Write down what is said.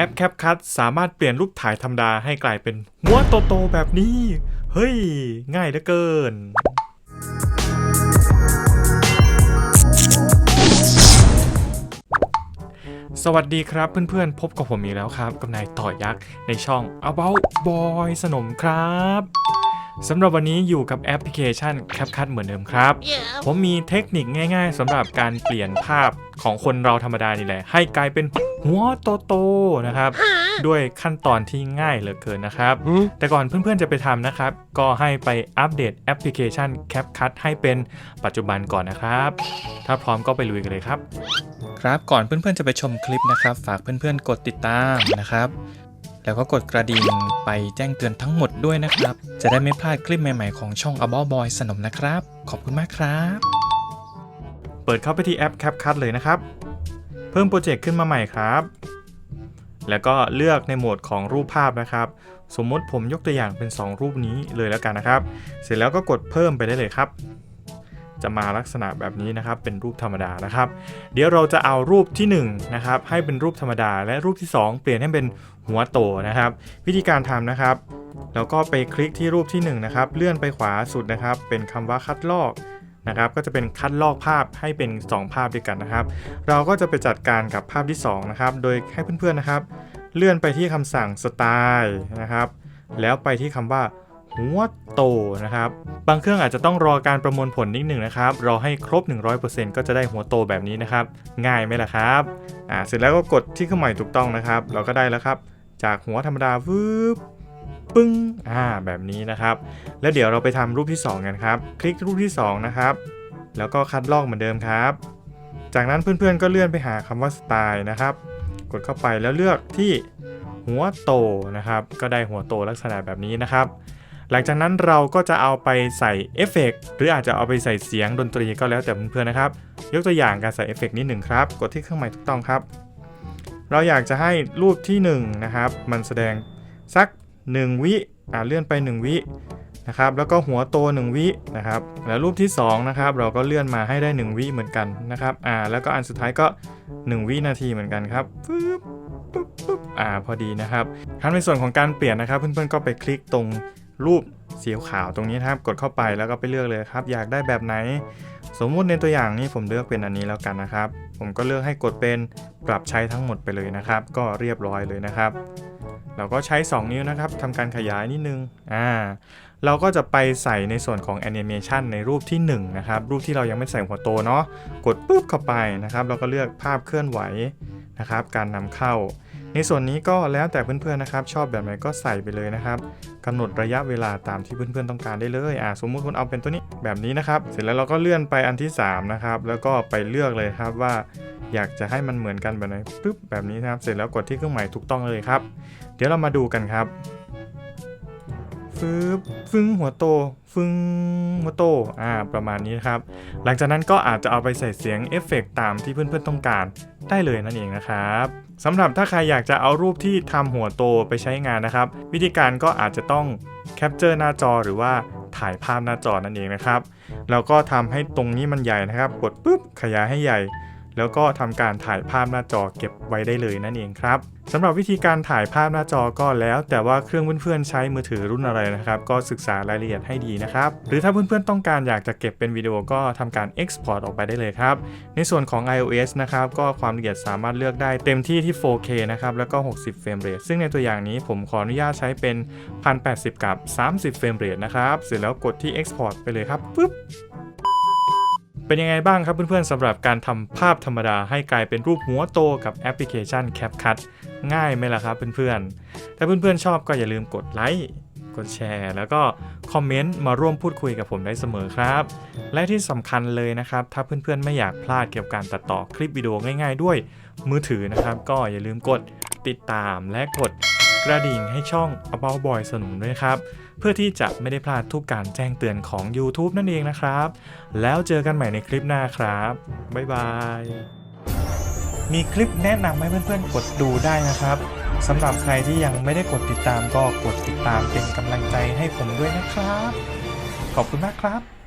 แอป CapCut สามารถเปลี่ยนรูปถ่ายธรรมดาให้กลายเป็นหัวโตๆแบบนี้ เฮ้ย ง่ายเหลือเกิน สวัสดีครับเพื่อนๆ พบกับผมอีกแล้วครับ กับนายต่อยักษ์ในช่อง About Boy สนมครับ สำหรับวันนี้อยู่กับแอปพลิเคชัน CapCut เหมือนเดิมครับ ผมมีเทคนิคง่ายๆสำหรับการเปลี่ยนภาพของคนเราธรรมดานี่แหละ ให้กลายเป็นหัวโตๆนะครับ ด้วยขั้นตอนที่ง่ายเหลือเกินนะครับ แต่ก่อนเพื่อนๆจะไปทำนะครับ ก็ให้ไปอัปเดตแอปพลิเคชัน CapCut ให้เป็นปัจจุบันก่อนนะครับ ถ้าพร้อมก็ไปลุยกันเลยครับ ครับก่อนเพื่อนๆจะไปชมคลิปนะครับ ฝากเพื่อนๆกดติดตามนะครับ แล้วก็กดกระดิ่งไปแจ้งเตือนทั้งหมดด้วยนะครับ จะได้ไม่พลาดคลิปใหม่ๆของช่อง a b o Boy สนมนะครับ ขอบคุณมากครับ เปิดเข้าไปที่แอป CapCut เลยนะครับ เพิ่มโปรเจกต์ขึ้นมาใหม่ครับ แล้วก็เลือกในโหมดของรูปภาพนะครับ สมมติผมยกตัวอย่างเป็น 2 รูปนี้เลยแล้วกันนะครับ เสร็จแล้วก็กดเพิ่มไปได้เลยครับ จะมาลักษณะแบบนี้นะครับ เป็นรูปธรรมดานะครับ เดี๋ยวเราจะเอารูปที่1นะครับให้เป็นรูปธรรมดา และรูปที่ 2 เปลี่ยนให้เป็นหัวโตนะครับ วิธีการทำนะครับ แล้วก็ไปคลิกที่รูปที่1นะครับเลื่อนไปขวาสุดนะครับ เป็นคำว่าคัดลอกนะครับก็จะเป็นคัดลอกภาพให้เป็น 2 ภาพด้วยกันนะครับ เราก็จะไปจัดการกับภาพที่2นะครับโดยให้เพื่อนๆนะครับ เลื่อนไปที่คำสั่งสไตล์นะครับ แล้วไปที่คำว่า หัวโตนะครับ บางเครื่องอาจจะต้องรอการประมวลผลนิดหนึ่งนะครับ รอให้ครบ 100%ก็จะได้หัวโตแบบนี้นะครับ ง่ายไหมล่ะครับอ่าเสร็จแล้วก็กดที่เครื่องหมายถูกต้องนะครับ เราก็ได้แล้วครับ จากหัวธรรมดาวืบปึ้งอ่าแบบนี้นะครับ แล้วเดี๋ยวเราไปทำรูปที่ 2 กันครับ คลิกรูปที่ 2 นะครับ แล้วก็คัดลอกเหมือนเดิมครับ จากนั้นเพื่อนๆก็เลื่อนไปหาคำว่าสไตล์นะครับ กดเข้าไปแล้วเลือกที่หัวโตนะครับ ก็ได้หัวโตลักษณะแบบนี้นะครับ หลังจากนั้นเราก็จะเอาไปใส่เอฟเฟกต์หรืออาจจะเอาไปใส่เสียงดนตรีก็แล้วแต่เพื่อนๆนะครับ ยกตัวอย่างการใส่เอฟเฟกต์นิดหนึ่งครับ กดที่เครื่องหมายถูกต้องครับ เราอยากจะให้รูปที่1นะครับมันแสดงสัก 1 วิอ่าเลื่อนไป 1 วินะครับแล้วก็หัวโต 1 วินะครับแล้วรูปที่2นะครับเราก็เลื่อนมาให้ได้ 1 วิเหมือนกันนะครับอ่าแล้วก็อันสุดท้ายก็ 1 วินาทีเหมือนกันครับปึ๊บปึ๊บปึ๊บอ่าพอดีนะครับขั้นในส่วนของการเปลี่ยนนะครับ เพื่อนๆก็ไปคลิกตรง รูปสีขาวตรงนี้นะครับกดเข้าไปแล้วก็ไปเลือกเลยครับ อยากได้แบบไหน สมมุติในตัวอย่างนี้ผมเลือกเป็นอันนี้แล้วกันนะครับ ผมก็เลือกให้กดเป็นปรับใช้ทั้งหมดไปเลยนะครับ ก็เรียบร้อยเลยนะครับ เราก็ใช้ 2 นิ้วนะครับทำการขยายนิดนึงอ่าเราก็จะไปใส่ในส่วนของแอนิเมชันในรูปที่1นะครับรูปที่เรายังไม่ใส่หัวโตเนาะกดปุ๊บเข้าไปนะครับ เราก็เลือกภาพเคลื่อนไหวนะครับ การนำเข้า ในส่วนนี้ก็แล้วแต่เพื่อนๆนะครับ ชอบแบบไหนก็ใส่ไปเลยนะครับกำหนดระยะเวลาตามที่เพื่อนๆต้องการได้เลยอ่าสมมุติคุณเอาเป็นตัวนี้แบบนี้นะครับ เสร็จแล้วเราก็เลื่อนไปอันที่3นะครับแล้วก็ไปเลือกเลยครับว่าอยากจะให้มันเหมือนกันแบบไหนปุ๊บแบบนี้นะครับ เสร็จแล้วกดที่เครื่องหมายถูกต้องเลยครับ เดี๋ยวเรามาดูกันครับ ฟึบฟึ้งหัวโตฟึ้งหัวโตอ่าประมาณนี้ครับ หลังจากนั้นก็อาจจะเอาไปใส่เสียงเอฟเฟกต์ตามที่เพื่อนๆต้องการได้เลยนั่นเองนะครับสำหรับถ้าใครอยากจะเอารูปที่ทำหัวโตไปใช้งานนะครับ วิธีการก็อาจจะต้องแคปเจอร์หน้าจอหรือว่าถ่ายภาพหน้าจอนั่นเองนะครับ แล้วก็ทำให้ตรงนี้มันใหญ่นะครับ กดปุ๊บขยายให้ใหญ่ แล้วก็ทำการถ่ายภาพหน้าจอเก็บไว้ได้เลยนั่นเองครับสำหรับวิธีการถ่ายภาพหน้าจอก็แล้ว แต่ว่าเครื่องเพื่อนๆใช้มือถือรุ่นอะไรนะครับ ก็ศึกษารายละเอียดให้ดีนะครับ หรือถ้าเพื่อนๆต้องการอยากจะเก็บเป็นวิดีโอก็ทำการ Export ออกไปได้เลยครับ ในส่วนของ iOS นะครับ ก็ความละเอียดสามารถเลือกได้เต็มที่ที่ 4K นะครับ แล้วก็ 60 เฟรมเรทซึ่งในตัวอย่างนี้ผมขออนุญาตใช้เป็น 1080 กับ 30 เฟรมเรทนะครับ เสร็จแล้วกดที่ Export ไปเลยครับปึ๊บ เป็นยังไงบ้างครับเพื่อนๆสำหรับการทำภาพธรรมดาให้กลายเป็นรูปหัวโตกับแอปพลิเคชัน CapCut ง่ายไหมล่ะครับเพื่อนๆ ถ้าเพื่อนๆชอบก็อย่าลืมกดไลค์กดแชร์ แล้วก็คอมเมนต์มาร่วมพูดคุยกับผมได้เสมอครับ และที่สำคัญเลยนะครับ ถ้าเพื่อนๆไม่อยากพลาดเกี่ยวกับการตัดต่อคลิปวิดีโอง่าย ๆ ด้วยมือถือนะครับ ก็อย่าลืมกดติดตามและกด กระดิ่งให้ช่อง About Boy สนุนด้วยครับ เพื่อที่จะไม่ได้พลาดทุกการแจ้งเตือนของ YouTube นั่นเองนะครับ แล้วเจอกันใหม่ในคลิปหน้าครับ บ๊ายบาย มีคลิปแนะนำให้เพื่อนๆ กดดูได้นะครับสำหรับใครที่ยังไม่ได้กดติดตามก็กดติดตามเป็นกำลังใจให้ผมด้วยนะครับ ขอบคุณมากครับ